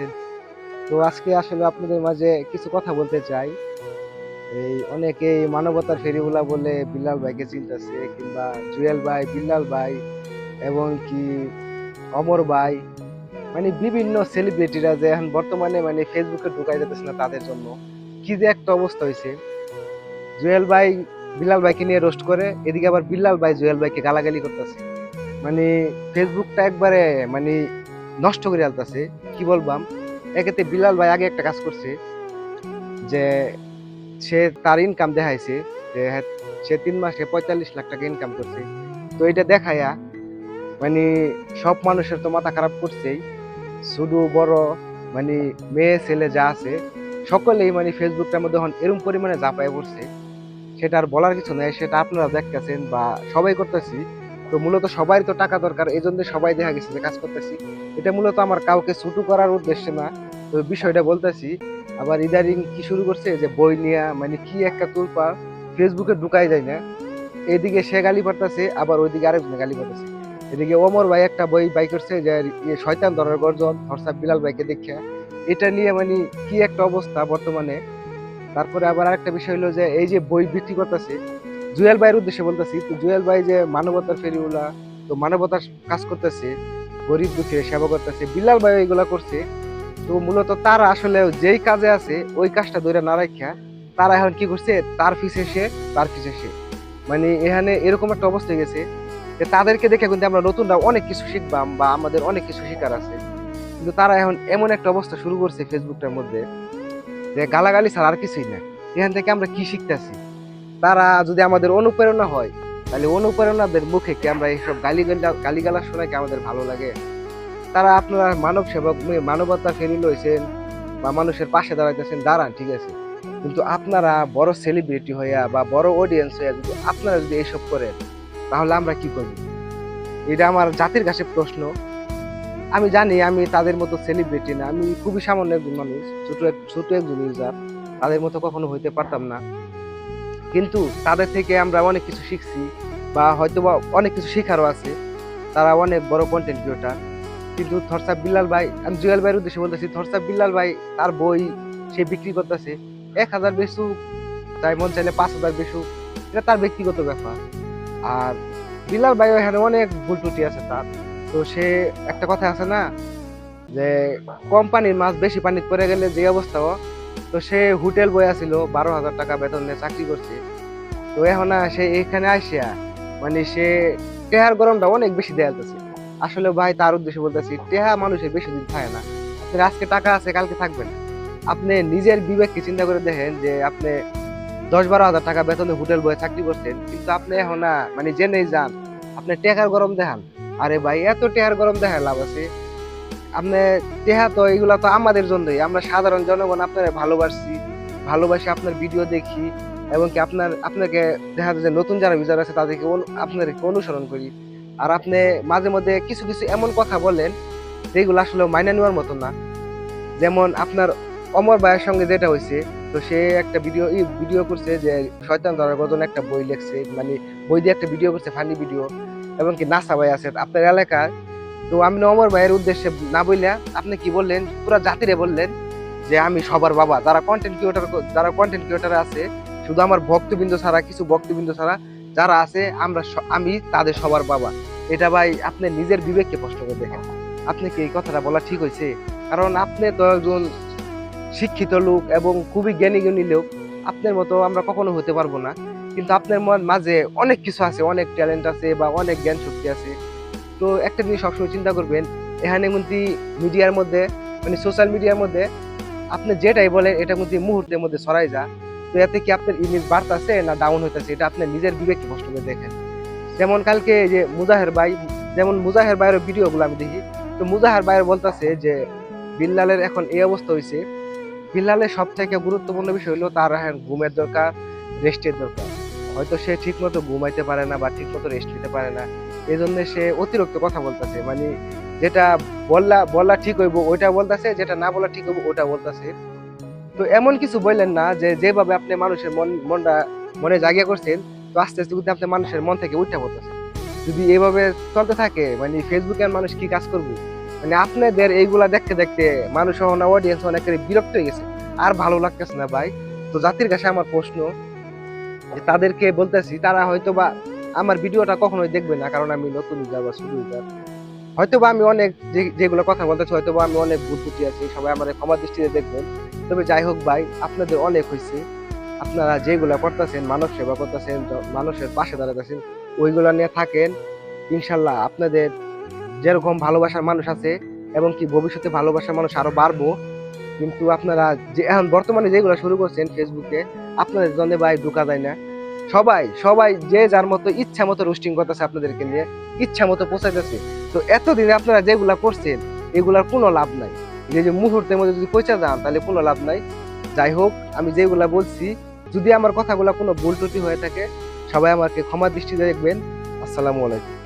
আছেন তো আজকে আসলে আপনাদের মাঝে কিছু কথা বলতে চাই। এই অনেকেই মানবতার ফেরিগুলা বলে বিল্লাল ভাইকে চিনতেছে কিংবা জুয়েল ভাই, বিল্লাল ভাই এবং কি অমর ভাই। মানে বিভিন্ন সেলিব্রিটিরা যে এখন বর্তমানে মানে ফেসবুকে ঢুকাই যেতেছে না তাদের জন্য। কি যে একটা অবস্থা হয়েছে। জুয়েল ভাই বিল্লাল ভাইকে নিয়ে রোস্ট করে, এদিকে আবার বিল্লাল ভাই জুয়েল ভাইকে গালাগালি করতেছে। মানে ফেসবুকটা একবারে মানে নষ্ট করে আলতাছে কি বলবাম একেতে বিলাল ভাই আগে একটা কাজ করছে যে সে তার ইনকাম দেখাইছে যে হ্যাঁ, সে তিন মাসে পঁয়তাল্লিশ লাখ টাকা ইনকাম করছে। তো এটা দেখাইয়া মানে সব মানুষের তো মাথা খারাপ করছেই শুধু বড় মানে মেয়ে ছেলে যা আছে সকলেই মানে ফেসবুকটার মধ্যে এখন এরকম পরিমাণে জাপায় পড়ছে। সেটা আর বলার কিছু নেই সেটা আপনারা দেখতেছেন বা সবাই করতেছি। তো মূলত সবারই তো টাকা দরকার এই জন্য সবাই দেখা গেছে যে কাজ করতেছি। এটা মূলত আমার কাউকে ছুটু করার উদ্দেশ্যে না, তো বিষয়টা বলতেছি, আবার ইদারিং কি শুরু করছে, যে বই নিয়ে মানে কি একটা তুলপা ফেসবুকে ঢুকাই যায় না। এদিকে সে গালি পারতেছে আবার ওইদিকে আরেকজনে গালি পারতেছে এদিকে ওমর ভাই একটা বই বাই করছে, যে ইয়ে শয়তান ধরার গর্জন হরসাব বিলাল ভাইকে দেখে এটা নিয়ে মানে কি একটা অবস্থা বর্তমানে। তারপরে আবার আরেকটা বিষয় হলো যে, এই যে বই বিক্রি করতেছে জুয়েল ভাইয়ের উদ্দেশ্যে বলতেছি, তো জুয়েল ভাই যে মানবতার ফেরিগুলা তো মানবতার কাজ করতেছে, গরিব দুঃখের সেবা করতেছে, বিল্লাল ভাই এগুলা করছে, তো মূলত তারা আসলে যেই কাজে আছে, ওই কাজটা ধরে না রাখা তারা এখন কি করছে, তার পিছে সে, তার পিছে সে। মানে এখানে এরকম একটা অবস্থা গেছে যে তাদেরকে দেখে কিন্তু আমরা নতুনরা অনেক কিছু শিখবাম বা আমাদের অনেক কিছু শিকার আছে। কিন্তু তারা এখন এমন একটা অবস্থা শুরু করছে ফেসবুকটার মধ্যে যে গালাগালি ছাড়া আর কিছুই না। এখান থেকে আমরা কি শিখতেছি? তারা যদি আমাদের অনুপ্রেরণা হয়, তাহলে অনুপ্রেরণাদের মুখে কি আমরা এইসব গালি গালিগালা শোনা কি আমাদের ভালো লাগে? তারা আপনারা মানব সেবক মানে মানবতা ফেরি লইছেন বা মানুষের পাশে দাঁড়াইতেছেন, দাঁড়ান, ঠিক আছে। কিন্তু আপনারা বড় সেলিব্রিটি হইয়া বা বড় অডিয়েন্স হইয়া যদি আপনারা যদি এইসব করেন, তাহলে আমরা কি করব? এটা আমার জাতির কাছে প্রশ্ন। আমি জানি আমি তাদের মতো সেলিব্রিটি না, আমি খুবই সামান্য একজন মানুষ, ছোট ছোট একজন ইউজার তাদের মতো কখনো হইতে পারতাম না। কিন্তু তাদের থেকে আমরা অনেক কিছু শিখছি বা হয়তো বা অনেক কিছু শেখারও আছে। তারা অনেক বড় কন্টেন্ট ক্রিয়েটার কিন্তু থরসাব বিল্লাল ভাই, আমি জুয়েল ভাইয়ের উদ্দেশ্যে বলতেছি থরসাব বিল্লাল ভাই তার বই সে বিক্রি করতেছে এক হাজার বেসুক তাই মন চাইলে পাঁচ হাজার বেসুক এটা তার ব্যক্তিগত ব্যাপার। আর বিল্লাল ভাই এখানে অনেক ভুল ত্রুটি আছে তার। তো সে একটা কথা আছে না, যে কোম্পানির মাছ বেশি পানিতে পড়ে গেলে যে অবস্থা তো সে হোটেল বই আছিল বারো হাজার টাকা বেতন নিয়ে চাকরি করছে। তো এখন সে এখানে আসিয়া মানে সে টেহার গরমটা অনেক বেশি দেয়া যাচ্ছে। আসলে ভাই তার উদ্দেশ্যে বলতেছি, টেহা মানুষের বেশি দিন থাকে না। আপনার আজকে টাকা আছে, কালকে থাকবে না আপনি নিজের বিবেককে চিন্তা করে দেখেন যে আপনি দশ বারো হাজার টাকা বেতনে হোটেল বয়ে চাকরি করছেন, কিন্তু আপনি এখন মানে জেনেই যান, আপনি টেহার গরম দেখান। আরে ভাই, এত টেহার গরম দেখার লাভ আছে। আপনি টেহা তো এগুলা তো আমাদের জন্যই। আমরা সাধারণ জনগণ আপনারা ভালোবাসছি, ভালোবাসি আপনার ভিডিও দেখি, এবং কি আপনার, আপনাকে দেখা যায় যে নতুন যারা ইউজার আছে তাদেরকে আপনাদেরকে অনুসরণ করি। আর আপনি মাঝে মধ্যে কিছু কিছু এমন কথা বলেন, যেগুলো আসলে মাইনে নেওয়ার মতো না। যেমন আপনার অমর ভাইয়ের সঙ্গে যেটা হয়েছে, তো সে একটা ভিডিও ভিডিও করছে যে শয়তান ধরার গজন একটা বই লিখছে মানে বই দিয়ে একটা ভিডিও করছে ফানি ভিডিও এবং কি নাসা ভাই আছে। আপনার এলাকায় তো আমি না অমর ভাইয়ের উদ্দেশ্যে না বললে আপনি কি বললেন? পুরো জাতিরে বললেন যে আমি সবার বাবা। যারা কন্টেন্ট ক্রিয়েটার যারা কন্টেন্ট ক্রিয়েটার আছে, শুধু আমার ভক্তবৃন্দ ছাড়া, কিছু ভক্তবৃন্দ ছাড়া যারা আছে, আমরা আমি তাদের সবার বাবা। এটা ভাই আপনি নিজের বিবেককে কষ্ট করে দেখেন। আপনি কি এই কথাটা বলা ঠিক হয়েছে? কারণ আপনি তো একজন শিক্ষিত লোক এবং খুবই জ্ঞানী জ্ঞানী লোক। আপনার মতো আমরা কখনো হতে পারব না। কিন্তু আপনার মাঝে অনেক কিছু আছে, অনেক ট্যালেন্ট আছে বা অনেক জ্ঞান শক্তি আছে। তো একটা জিনিস সবসময় চিন্তা করবেন, এখানে কিন্তু মিডিয়ার মধ্যে মানে সোশ্যাল মিডিয়ার মধ্যে আপনি যেটাই বলেন, এটা কিন্তু মুহূর্তের মধ্যে ছড়াই যা তো এতে কি আপনার ইমেজ বাড়তেছে না ডাউন হইতেছে? এটা আপনার নিজের বিবেককে কষ্ট করে দেখেন। যেমন কালকে যে মুজাহের ভাই, যেমন মুজাহের ভাইয়ের ভিডিওগুলো আমি দেখি, তো মুজাহের ভাইয়ের বলতেছে যে, বিল্লালের এখন এই অবস্থা হয়েছে বিল্লালের সব থেকে গুরুত্বপূর্ণ বিষয় হলো তার এখন ঘুমের দরকার রেস্টের দরকার। হয়তো সে ঠিক মতো ঘুমাইতে পারে না বা ঠিক মতো রেস্ট নিতে পারে না। এই জন্য সে অতিরিক্ত কথা বলতেছে। মানে যেটা বললা বলা ঠিক হইব, ওইটা বলতেছে, যেটা না বলা ঠিক হইব ওটা বলতেছে। তো এমন কিছু বললেন না যে, যেভাবে আপনি মানুষের মন, মনটা, মনে জাগিয়ে করছেন, তো আস্তে আস্তে কিন্তু আপনি মানুষের মন থেকে উঠে পড়তেছে। যদি এইভাবে চলতে থাকে মানে ফেসবুকে মানুষ কি কাজ করবে? মানে আপনাদের এইগুলা দেখতে দেখতে মানুষ না অডিয়েন্স অনেকের বিরক্ত হয়ে গেছে। আর ভালো লাগতেছে না ভাই। তো জাতির কাছে আমার প্রশ্ন তাদেরকে বলতেছি, তারা হয়তো বা আমার ভিডিওটা কখনোই দেখবে না, কারণ আমি নতুন ইউজার বা শুরু ইউজার হয়তো বা আমি অনেক যেগুলো কথা বলতেছি হয়তো বা আমি অনেক ত্রুটি আছি, সবাই আমার ক্ষমা দৃষ্টিতে দেখবেন। তবে যাই হোক ভাই, আপনাদের অনেক হয়েছে আপনারা যেগুলো করতেছেন মানব সেবা করতেছেন মানুষের পাশে দাঁড়াতেছেন ওইগুলো নিয়ে থাকেন। ইনশাল্লাহ আপনাদের যেরকম ভালোবাসার মানুষ আছে, এবং কি ভবিষ্যতে ভালোবাসার মানুষ আরও বাড়বো, কিন্তু আপনারা যে, এখন বর্তমানে যেগুলো শুরু করছেন ফেসবুকে আপনাদের জন্য ভাই ঢুকা যায় না। সবাই সবাই যে যার মতো ইচ্ছা মতো রোস্টিং করতেছে আপনাদেরকে নিয়ে, ইচ্ছা মতো পৌঁছাইতেছে তো এতদিনে আপনারা যেগুলা করছেন, এগুলার কোনো লাভ নাই। যে যে মুহূর্তের মধ্যে যদি পৌঁছা যান, তাহলে কোনো লাভ নাই। যাই হোক, আমি যেগুলা বলছি, যদি আমার কথাগুলো কোনো ভুল ত্রুটি হয়ে থাকে, সবাই আমাকে ক্ষমা দৃষ্টিতে দেখবেন। আসসালামু আলাইকুম।